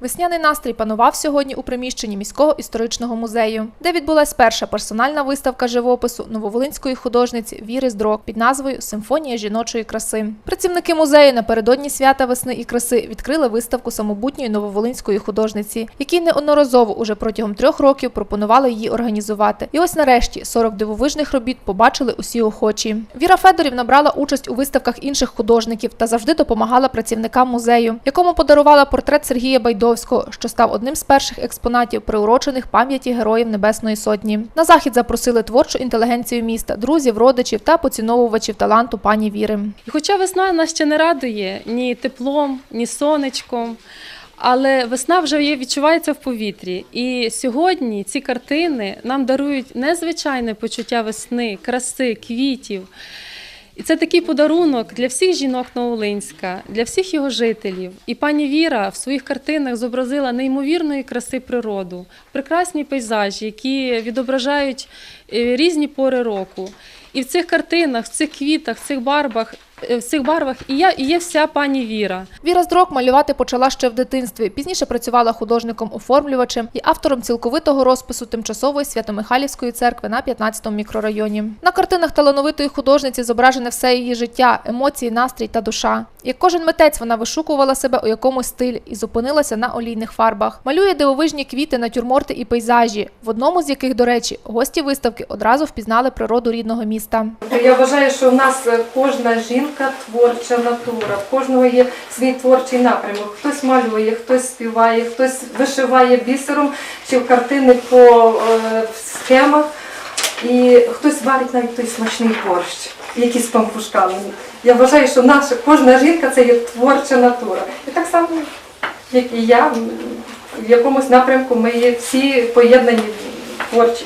Весняний настрій панував сьогодні у приміщенні міського історичного музею, де відбулась перша персональна виставка живопису нововолинської художниці Віри Здрок під назвою Симфонія жіночої краси. Працівники музею напередодні свята весни і краси відкрили виставку самобутньої нововолинської художниці, які неодноразово уже протягом трьох років пропонували її організувати. І ось нарешті 40 дивовижних робіт побачили усі охочі. Віра Федорівна брала участь у виставках інших художників та завжди допомагала працівникам музею, якому подарувала портрет Сергія Байдовського, що став одним з перших експонатів, приурочених пам'яті героїв Небесної Сотні. На захід запросили творчу інтелігенцію міста, друзів, родичів та поціновувачів таланту пані Віри. І хоча весна нас ще не радує ні теплом, ні сонечком, але весна вже є, відчувається в повітрі. І сьогодні ці картини нам дарують незвичайне почуття весни, краси, квітів. І це такий подарунок для всіх жінок Новолинська, для всіх його жителів. І пані Віра в своїх картинах зобразила неймовірної краси природу, прекрасні пейзажі, які відображають е, різні пори року. І в цих картинах, в цих квітах, в цих барвах, е, в цих барвах і я і є вся пані Віра. Віра Здрок малювати почала ще в дитинстві. Пізніше працювала художником-оформлювачем і автором цілковитого розпису тимчасової Свято-Михайлівської церкви на 15-му мікрорайоні. На картинах талановитої художниці зображене все її життя, емоції, настрій та душа. Як кожен митець, вона вишукувала себе у якомусь стилі і зупинилася на олійних фарбах. Малює дивовижні квіти, натюрморти і пейзажі, в одному з яких, до речі, гості виставки одразу впізнали природу рідного міста. Я вважаю, що в нас е, кожна жінка творча натура, в кожного є свій творчий напрямок. Хтось малює, хтось співає, хтось вишиває бісером чи в картини по е, схемах, і хтось варить навіть той смачний борщ, якісь пампушками. Я вважаю, що наша кожна жінка це є творча натура. І так само, як і я, в якомусь напрямку ми є всі поєднані творчі.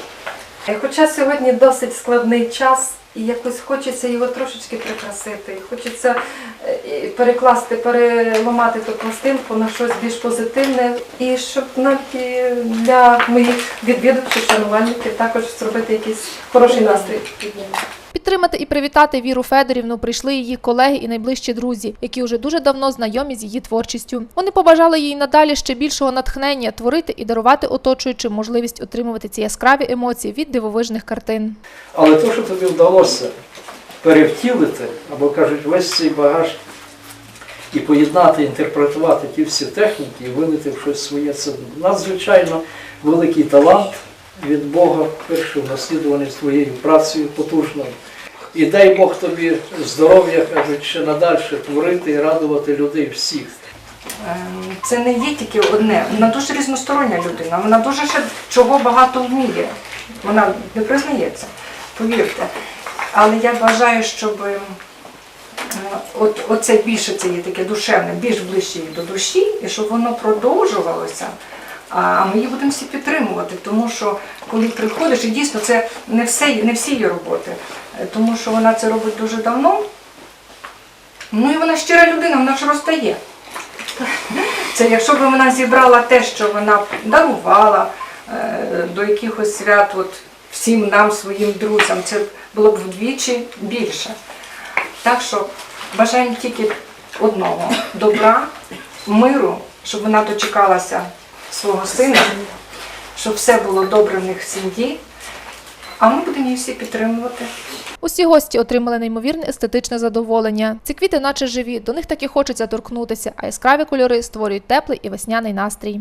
Хоча сьогодні досить складний час, і якось хочеться його трошечки прикрасити, хочеться е, перекласти, переламати ту пластинку на щось більш позитивне, і щоб навіть для моїх відвідувачів, шанувальників також зробити якийсь хороший настрій. Підтримати і привітати Віру Федорівну прийшли її колеги і найближчі друзі, які вже дуже давно знайомі з її творчістю. Вони побажали їй надалі ще більшого натхнення творити і дарувати оточуючим можливість отримувати ці яскраві емоції від дивовижних картин. Але те, що тобі вдалося перевтілити, або кажуть, весь цей багаж і поєднати, інтерпретувати ті всі техніки і вилити в щось своє, це надзвичайно великий талант від Бога, перше наслідуваний з твоєю працею потужною. І дай Бог тобі здоров'я, кажуть, ще надальше творити і радувати людей всіх. Ем, Це не є тільки одне. Вона дуже різностороння людина. Вона дуже ще чого багато вміє. Вона не признається, повірте. Але я вважаю, щоб е, от, оце більше це є таке душевне, більш ближче до душі, і щоб воно продовжувалося. А ми її будемо всі підтримувати, тому що коли приходиш, і дійсно це не все, не всі її роботи, е, тому що вона це робить дуже давно. Ну і вона щира людина, вона ж розстає. Це якщо б вона зібрала те, що вона дарувала е, до якихось свят от, всім нам, своїм друзям, це було б вдвічі більше. Так що бажаємо тільки одного добра, миру, щоб вона дочекалася свого сина, щоб все було добре в них в сім'ї. А ми будемо її всі підтримувати. Усі гості отримали неймовірне естетичне задоволення. Ці квіти, наче живі, до них таки хочеться торкнутися, а яскраві кольори створюють теплий і весняний настрій.